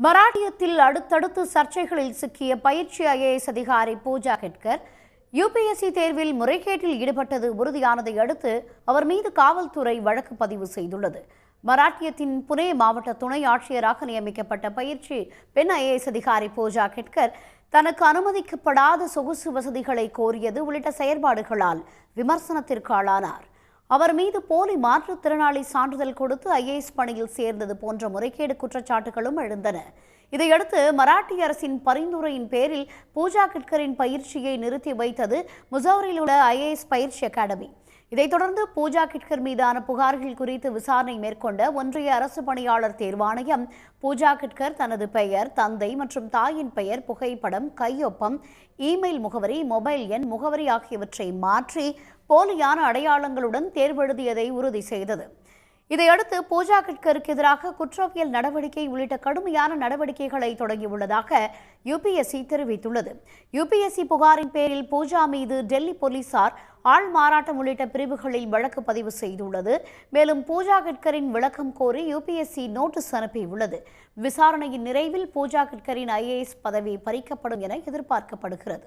மராட்டியத்தில் அடுத்தடுத்து சர்ச்சைகளில் சிக்கிய பயிற்சி ஐஏஎஸ் அதிகாரி பூஜா ஹெட்கர் யுபிஎஸ்சி தேர்வில் முறைகேட்டில் ஈடுபட்டது உறுதியானதை அடுத்து அவர் மீது காவல்துறை வழக்கு பதிவு செய்துள்ளது. மராட்டியத்தின் புனே மாவட்ட துணை ஆட்சியராக நியமிக்கப்பட்ட பயிற்சி பெண் ஐஏஎஸ் அதிகாரி பூஜா ஹெட்கர் தனக்கு அனுமதிக்கப்படாத சொகுசு வசதிகளை கோரியது உள்ளிட்ட செயற்பாடுகளால் விமர்சனத்திற்கு ஆளானார். அவர் மீது போலி மாற்றுத்திறனாளி சான்றிதழ் கொடுத்து ஐஏஎஸ் பணியில் சேர்ந்தது போன்ற முறைகேடு குற்றச்சாட்டுகளும் எழுந்தன. இதையடுத்து மராட்டிய அரசின் பரிந்துரையின் பேரில் பூஜா கிட்கரின் பயிற்சியை நிறுத்தி வைத்தது முசௌரியில் உள்ள ஐஏஎஸ் பயிற்சி அகாடமி. இதைத் தொடர்ந்து பூஜா கிட்கர் மீதான புகார்கள் குறித்து விசாரணை மேற்கொண்ட ஒன்றிய அரசு பணியாளர் தேர்வாணையம் பூஜா கிட்கர் தனது பெயர் தந்தை மற்றும் தாயின் பெயர் புகைப்படம் கையொப்பம் இமெயில் முகவரி மொபைல் எண் முகவரி ஆகியவற்றை மாற்றி போலியான அடையாளங்களுடன் தேர்வெழுதியதை உறுதி செய்தது. இதையடுத்து பூஜா கட்கருக்கு எதிராக குற்றவியல் நடவடிக்கை உள்ளிட்ட கடுமையான நடவடிக்கைகளை தொடங்கியுள்ளதாக யுபிஎஸ்சி தெரிவித்துள்ளது. யுபிஎஸ்சி புகாரின் பேரில் பூஜா மீது டெல்லி போலீசார் ஆள் மாறாட்டம் உள்ளிட்ட பிரிவுகளில் வழக்கு பதிவு செய்துள்ளது. மேலும் பூஜா கட்கரின் விளக்கம் கோரி யுபிஎஸ்சி நோட்டீஸ் அனுப்பியுள்ளது. விசாரணையின் நிறைவில் பூஜா கட்கரின் ஐஏஎஸ் பதவி பறிக்கப்படும் என எதிர்பார்க்கப்படுகிறது.